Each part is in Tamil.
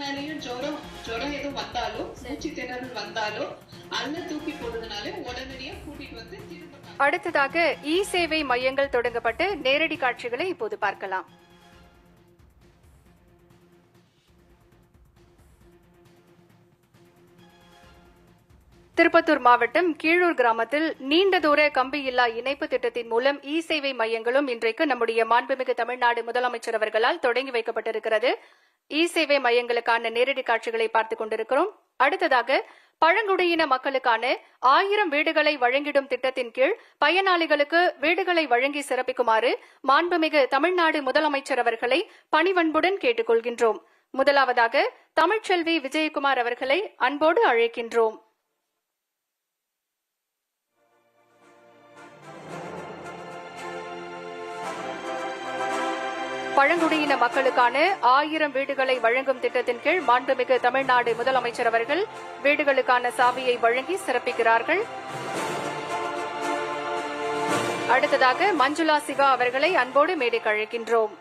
மேலேயும் ஜுரம் ஜுரம் எதுவும் வந்தாலும் மூச்சு திணறல் வந்தாலும் அல்ல தூக்கி போடுறதுனால உடனடியா கூட்டிட்டு வந்து திரும்ப அடுத்ததாக இ சேவை மையங்கள் தொடங்கப்பட்டு நேரடி காட்சிகளை இப்போது பார்க்கலாம். திருப்பத்தூர் மாவட்டம் கீழூர் கிராமத்தில் நீண்ட தூர கம்பி இல்லா இணைப்பு திட்டத்தின் மூலம் இ சேவை மையங்களும் இன்றைக்கு நம்முடைய மாண்புமிகு தமிழ்நாடு முதலமைச்சர் அவர்களால் தொடங்கி வைக்கப்பட்டிருக்கிறது. இ சேவை மையங்களுக்கான நேரடி காட்சிகளை பார்த்துக் கொண்டிருக்கிறோம். அடுத்ததாக பழங்குடியின மக்களுக்கான ஆயிரம் வீடுகளை வழங்கிடும் திட்டத்தின் கீழ் பயனாளிகளுக்கு வீடுகளை வழங்கி சிறப்பிக்குமாறு மாண்புமிகு தமிழ்நாடு முதலமைச்சர் அவர்களை பணிவன்புடன் கேட்டுக் கொள்கின்றோம் முதலாவதாக தமிழ்ச்செல்வி விஜயகுமார் அவர்களை அன்போடு அழைக்கின்றோம். பழங்குடியின மக்களுக்கான ஆயிரம் வீடுகளை வழங்கும் திட்டத்தின் கீழ் மாண்புமிகு தமிழ்நாடு முதலமைச்சர் அவர்கள் வீடுகளுக்கான சாவியை வழங்கி சிறப்பிக்கிறார்கள். அடுத்ததாக மஞ்சுளா சிவா அவர்களை அன்போடு மேடைக்கு அழைக்கின்றோம்.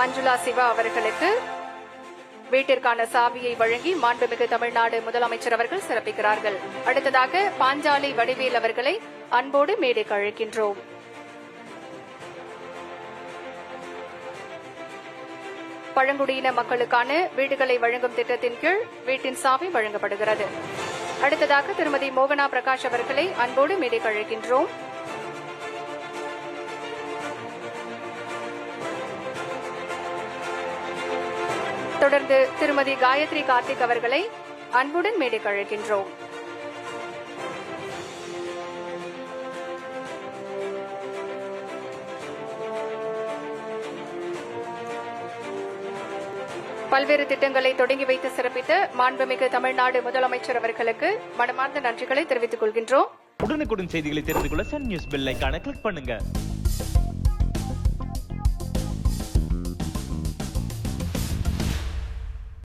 மஞ்சுளா சிவா அவர்களுக்கு வீட்டிற்கான சாவியை வழங்கி மாண்புமிகு தமிழ்நாடு முதலமைச்சர் அவர்கள் சிறப்பிக்கிறார்கள். அடுத்ததாக பாஞ்சாலி வடிவேல் அவர்களை அன்போடு மேடைக்கு அழைக்கின்றோம். பழங்குடியின மக்களுக்கான வீடுகளை வழங்கும் திட்டத்தின் கீழ் வீட்டின் சாவி வழங்கப்படுகிறது. அடுத்ததாக திருமதி மோகனா பிரகாஷ் அவர்களை அன்போடு மேடைக்கு அழைக்கின்றோம். தொடர்ந்து திருமதி காயத்ரி கார்த்திக் அவர்களை அன்புடன் மேடைக்கு அழைக்கின்றோம். பல்வேறு திட்டங்களை தொடங்கி வைத்து சிறப்பித்த மாண்புமிகு தமிழ்நாடு முதலமைச்சர் அவர்களுக்கு மனமார்ந்த நன்றிகளை தெரிவித்துக் கொள்கின்றோம். உடனுக்குடன் செய்திகளை தெரிந்து கொள்ள Sun News bell icon click பண்ணுங்க.